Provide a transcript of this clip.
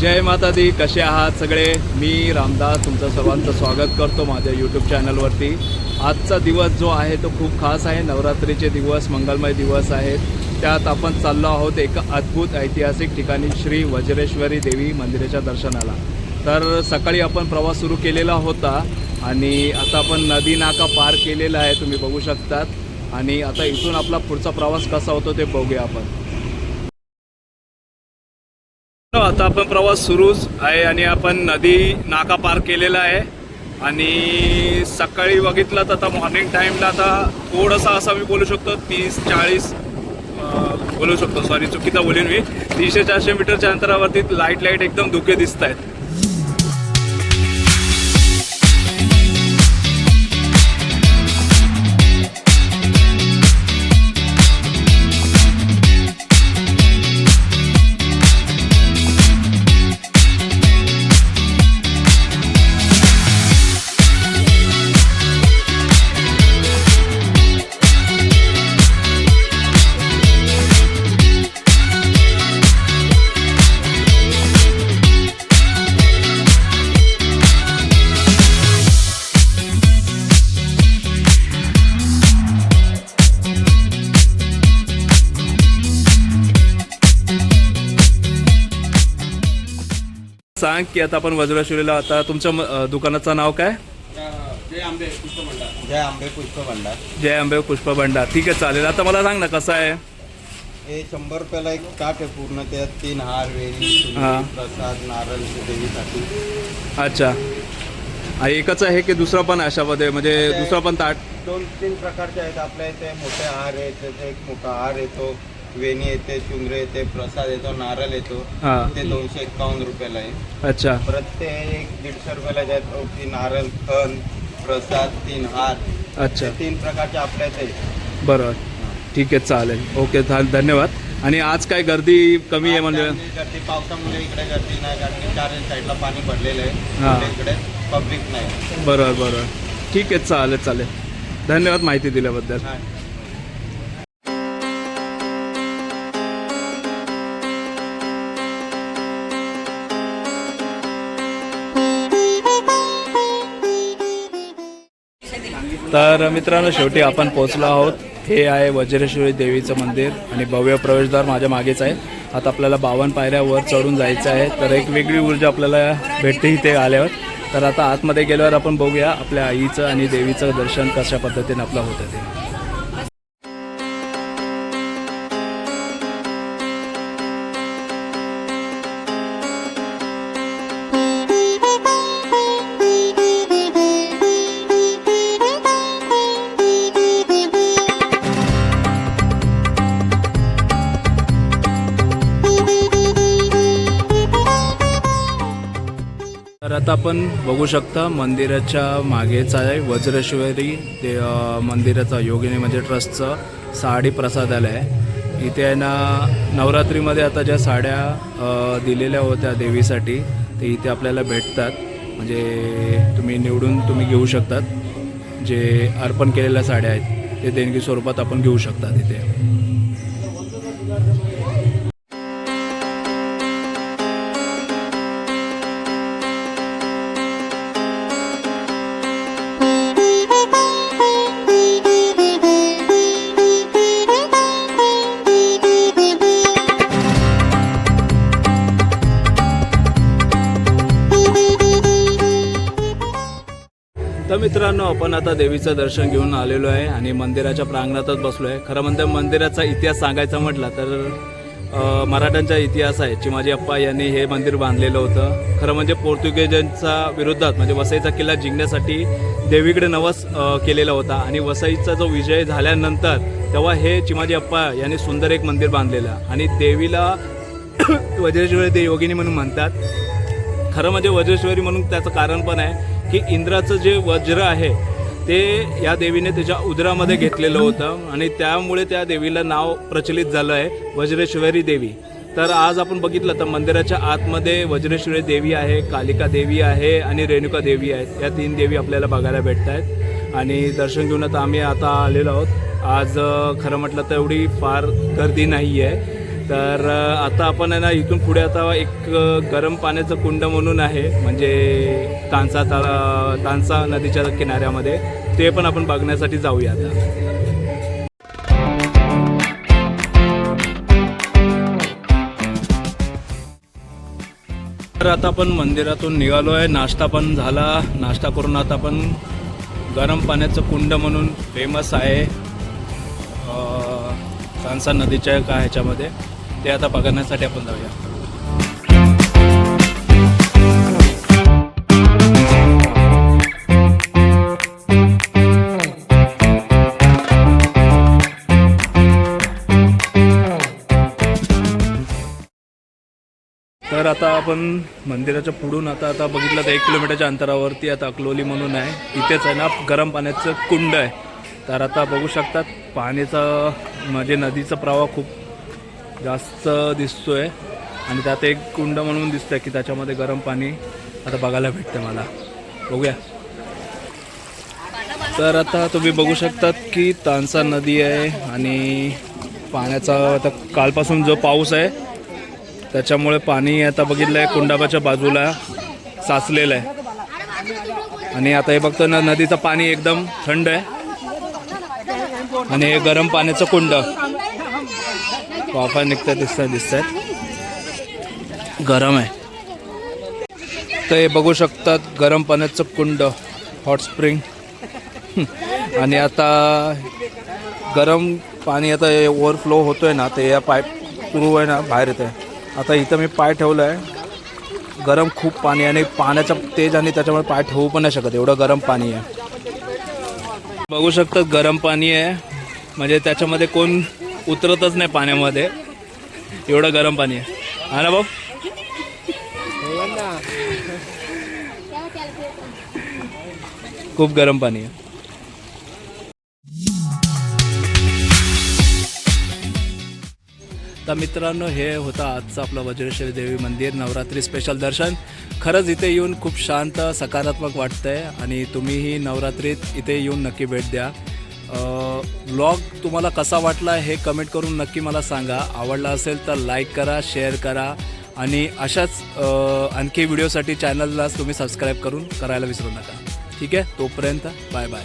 जय माता दी कसे आहात सगळे? मी रामदास तुमचं सर्वांचं स्वागत करतो माझ्या यूट्यूब चॅनलवरती आजचा दिवस जो आहे तो खूप खास आहे. नवरात्रीचे दिवस मंगलमय दिवस आहेत. त्यात आपण चाललो आहोत एका अद्भुत ऐतिहासिक ठिकाणी श्री वज्रेश्वरी देवी मंदिराच्या दर्शनाला. तर सकाळी आपण प्रवास सुरू केलेला होता आणि आता आपण नदी नाका पार केलेला आहे तुम्ही बघू शकतात. आणि आता इथून आपला पुढचा प्रवास कसा होतो ते बघूया आपण. आता आपण प्रवास सुरूच आहे आणि आपण नदी नाका पार केलेला आहे. आणि सकाळी बघितलं तर आता मॉर्निंग टाईमला आता थोडंसं असं मी बोलू शकतो तीस चाळीस बोलू शकतो. सॉरी चुकीचा बोलेन मी. तीनशे चारशे मीटरच्या अंतरावरती लाइट लाइट एकदम धुके दिसत आहेत सांग की आता आपण वज्रशिवलीला आता तुमच्या दुकानाचं नाव काय? जय आंबे पुष्प भंडार. जय आंबे पुष्प भंडार. जय आंबे पुष्प भंडार. ठीक आहे चालेल. आता मला सांग ना कसं आहे? हे शंभर रुपयाला एक ताट आहे पूर्ण. त्यात तीन हार हा. प्रसाद नारळ देवीसाठी अच्छा. एकच आहे की दुसरं पण अशामध्ये? म्हणजे दुसरं पण ताट? दोन तीन प्रकारचे आहेत. आपल्या इथे मोठे हार आहेत त्याचा एक मोठा हार येतो. वेणी येते चुंगरे येते प्रसाद येतो नारळ येतो. हा. ते दोनशे एकावन्न रुपयाला आहे. अच्छा. परत ते एक दीडशे रुपयाला जे आहेत ती नारळ खण प्रसाद तीन हार. अच्छा. तीन प्रकारचे आपल्या इथे आहेत. बरोबर ठीक आहे चालेल. ओके धा- धन्यवाद. आणि आज काय गर्दी कमी आहे म्हणजे? गर्दी पावसामुळे इकडे गर्दी नाही कारण की चार साईडला पाणी आहे. हा. आपल्या इकडे पब्लिक नाही. बरोबर बरोबर ठीक आहे चालेल चालेल. धन्यवाद माहिती दिल्याबद्दल. हा. तर मित्रांनो शेवटी आपण पोहोचलो आहोत. हे आहे वज्रेश्वरी देवीचं मंदिर आणि भव्य प्रवेशद्वार माझ्या मागेच आहे. आता आपल्याला बावन्न पायऱ्यावर चढून जायचं आहे. तर एक वेगळी ऊर्जा आपल्याला भेटते इथे आल्यावर. तर आता आतमध्ये गेल्यावर आपण बघूया आपल्या आईचं आणि देवीचं दर्शन कशा पद्धतीने आपलं होतं ते. आता आपण बघू शकता मंदिराच्या मागेच आहे वज्रेश्वरी ते मंदिराचा योगिनी म्हणजे ट्रस्टचं साडी प्रसादालय आहे. इथे आहे ना नवरात्रीमध्ये आता ज्या साड्या दिलेल्या होत्या देवीसाठी ते इथे आपल्याला भेटतात. म्हणजे तुम्ही निवडून तुम्ही घेऊ शकतात. जे अर्पण केलेल्या साड्या आहेत ते देणगी स्वरूपात आपण घेऊ शकतात इथे. तर मित्रांनो आपण आता देवीचं दर्शन घेऊन आलेलो आहे आणि मंदिराच्या प्रांगणातच बसलो आहे खरं म्हणजे मंदिराचा इतिहास सांगायचा म्हटला तर मराठ्यांचा इतिहास आहे. चिमाजी अप्पा यांनी हे मंदिर बांधलेलं होतं. खरं म्हणजे पोर्तुगीजांच्या विरोधात म्हणजे वसईचा किल्ला जिंकण्यासाठी देवीकडे नवस केलेला होता. आणि वसईचा जो विजय झाल्यानंतर तेव्हा हे चिमाजी अप्पा यांनी सुंदर एक मंदिर बांधलेलं. आणि देवीला वज्रेश्वरी ते योगिनी म्हणून म्हणतात. खरं म्हणजे वज्रेश्वरी म्हणून त्याचं कारण पण आहे. की इंद्राचं जे वज्र आहे ते या देवीने त्याच्या उदरामध्ये घेतलेलं होतं आणि त्यामुळे त्या देवीला नाव प्रचलित झालं आहे वज्रेश्वरी देवी. तर आज आपण बघितलं तर मंदिराच्या आतमध्ये वज्रेश्वरी देवी आहे कालिका देवी आहे आणि रेणुका देवी आहेत. या तीन देवी आपल्याला बघायला भेटत आहेत आणि दर्शन घेऊन आता आम्ही आता आलेलो आहोत. आज खरं म्हटलं तर एवढी फार गर्दी नाही आहे तर आता आपण आहे ना इथून पुढे आता एक गरम पाण्याचं कुंड म्हणून आहे म्हणजे तांसा ता तांसा नदीच्या किनाऱ्यामध्ये. ते पण आपण बघण्यासाठी जाऊया आता. तर आता आपण मंदिरातून निघालो आहे. नाश्ता पण झाला. नाश्ता करून आता आपण गरम पाण्याचं कुंड म्हणून फेमस आहे. कांसा नदीच्या का ह्याच्यामध्ये. ते आता बघण्यासाठी आपण जाऊया. तर आता आपण मंदिराच्या पुढून आता आता बघितलं तर एक किलोमीटरच्या अंतरावरती आता अकलोली म्हणून आहे. इथेच आहे ना गरम पाण्याचं कुंड आहे. तर आता बघू शकतात पाण्याचा म्हणजे नदीचा प्रवाह खूप जास्त दिसतोय. आणि त्यात एक कुंड म्हणून दिसतंय की त्याच्यामध्ये गरम पाणी आता बघायला भेटतं मला. बघूया. तर आता तुम्ही बघू शकतात की तानसा नदी आहे आणि पाण्याचा आता कालपासून जो पाऊस आहे त्याच्यामुळे पाणी आता बघितलं आहे कुंडाबाच्या बाजूला साचलेलं आहे. आणि आता हे बघतो ना नदीचं पाणी एकदम थंड आहे. आणि हे गरम पाण्याचं कुंड. वाफा निघतात दिसतात दिसत गरम आहे. तर हे बघू शकतात गरम पाण्याचं कुंड हॉट स्प्रिंग आणि आता गरम पाणी आता ओव्हरफ्लो होतोय ना ते या पाय थ्रू आहे ना बाहेर येते आहे आता इथं मी पाय ठेवलं आहे गरम खूप पाणी आणि पाण्याचा तेज आणि त्याच्यामुळे पाय ठेवू पण नाही शकत एवढं गरम पाणी आहे. बघू शकतात गरम पाणी आहे. म्हणजे त्याच्यामध्ये कोण उतरतच नाही पाण्यामध्ये. एवढं गरम पाणी आहे. हा ना भाऊ? खूप गरम पाणी आहे. तर मित्रांनो हे होतं आजचं आपलं वज्रेश्वरी देवी मंदिर. नवरात्री स्पेशल दर्शन. खरंच इथे येऊन खूप शांत सकारात्मक वाटतंय. आणि तुम्हीही नवरात्रीत इथे येऊन नक्की भेट द्या. ब्लॉग तुम्हाला कसा वाटला हे कमेंट करून नक्की मला सांगा. आवडला असेल तर लाईक करा शेअर करा. आणि अशाच आणखी व्हिडिओसाठी चॅनलला तुम्ही सबस्क्राईब करून करायला विसरू नका. ठीक आहे? तोपर्यंत बाय बाय